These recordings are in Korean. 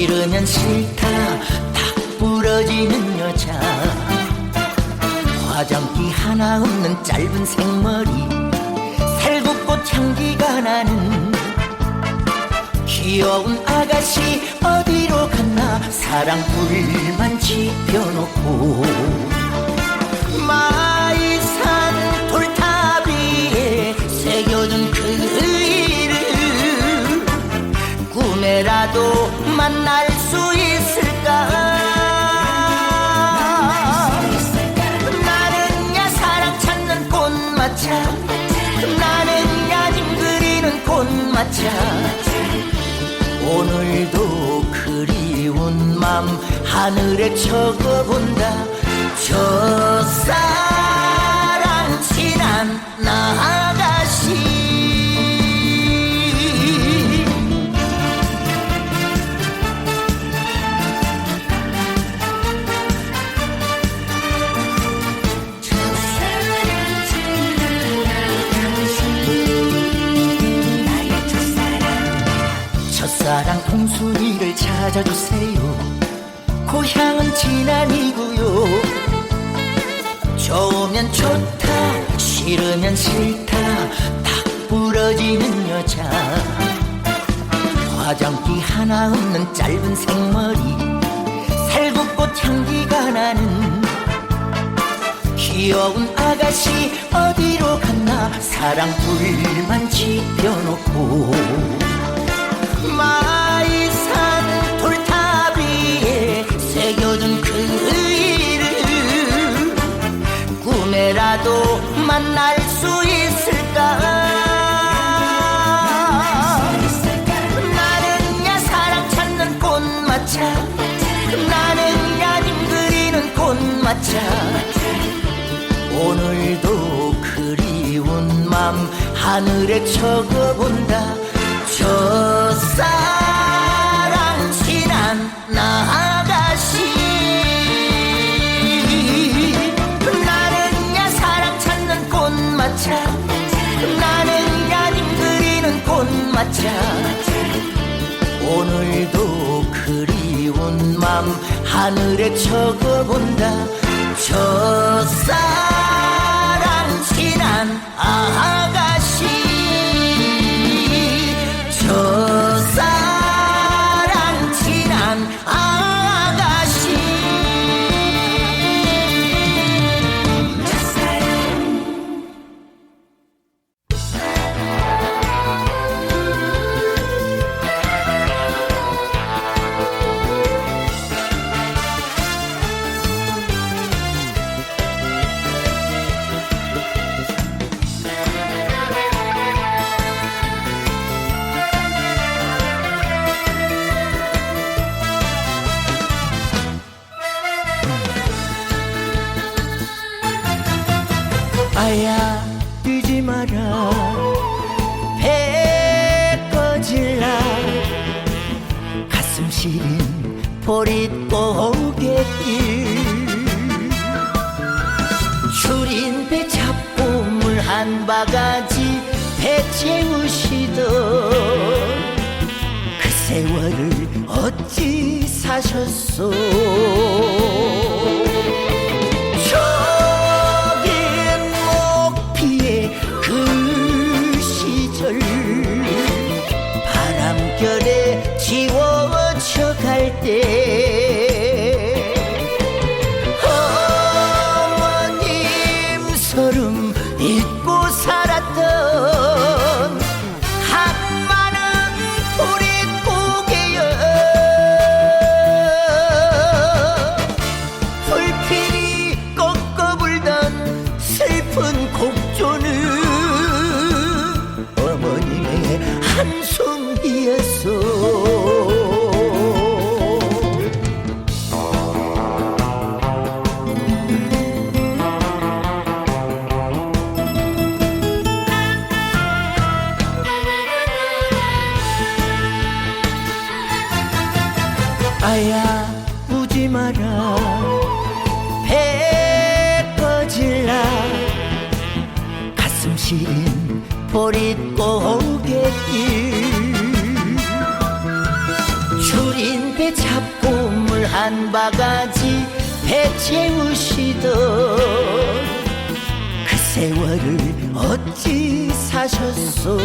싫으면 싫다. 딱 부러지는 여자. 화장기 하나 없는 짧은 생머리. 살구꽃 향기가 나는 귀여운 아가씨 어디로 갔나? 사랑 불만 지펴놓고. 마 꿈에라도 만날 수 있을까? 나는 야 사랑 찾는 꽃마차. 나는야 님 그리는 꽃마차. 오늘도 그리운 맘 하늘에 적어본다. 첫사 진안이고요. 좋으면 좋다 싫으면 싫다 딱 부러지는 여자. 화장기 하나 없는 짧은 생머리 살구꽃 향기가 나는 귀여운 아가씨 어디로 갔나 사랑 불만 지펴놓고 만날 수 있을까? 나는 야 사랑 찾는 꽃마차. 나는 야 님 그리는 꽃마차. 오늘도 그리운 맘 하늘에 적어본다. 첫사 꽃마차 오늘도 그리운 맘 하늘에 적어본다. 첫 보릿고개길 줄인 배 잡고 물 한 바가지 배 채우시던 그 세월을 어찌 사셨소 아야 우지 마라. 배 꺼질라. 가슴 시린 보릿고개길 줄인 배 잡고 물 한 바가지 배 채우시던 그 세월을 어찌 사셨소?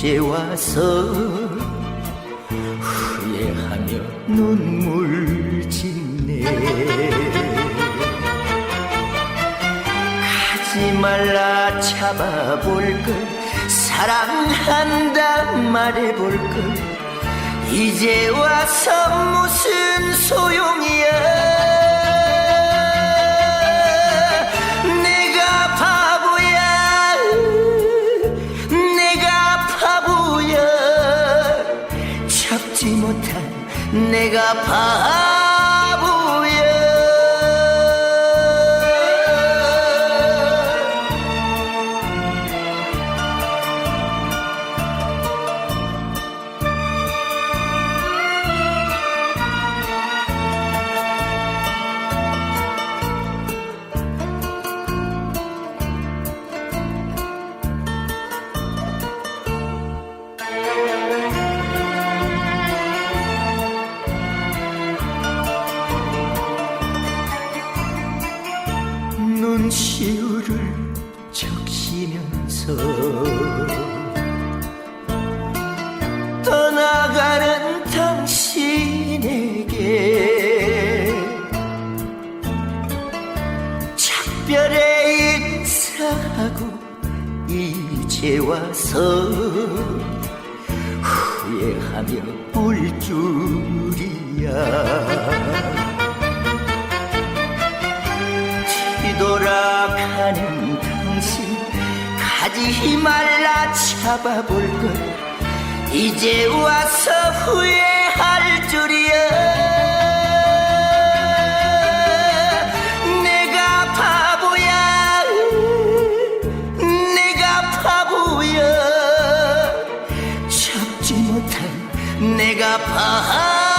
이제 와서 후회하며 눈물 짓네. 가지 말라 잡아볼 걸 사랑한다 말해볼 걸. 이제 와서 무슨 소용이야 눈시울을 적시면서 떠나가는 당신에게 작별의 인사하고 이제 와서 후회하며 울 줄이야 가지 말라 잡아볼 걸. 이제 와서 후회할 줄이야. 내가 바보야. 내가 바보야. 잡지 못한 내가 바보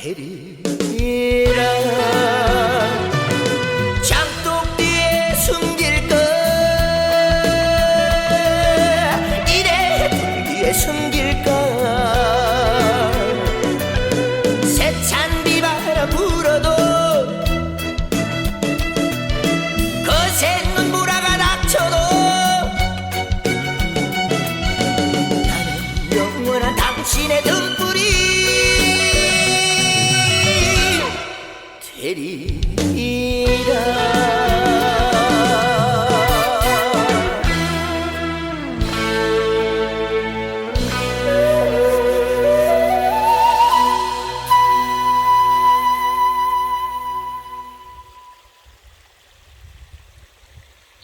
세리라 장독 뒤에 숨길 것 이래 뒤에 숨길 것. 세찬 비바람 불어도 거센 눈보라가 닥쳐도 나는 영원한 당신의 등 cities.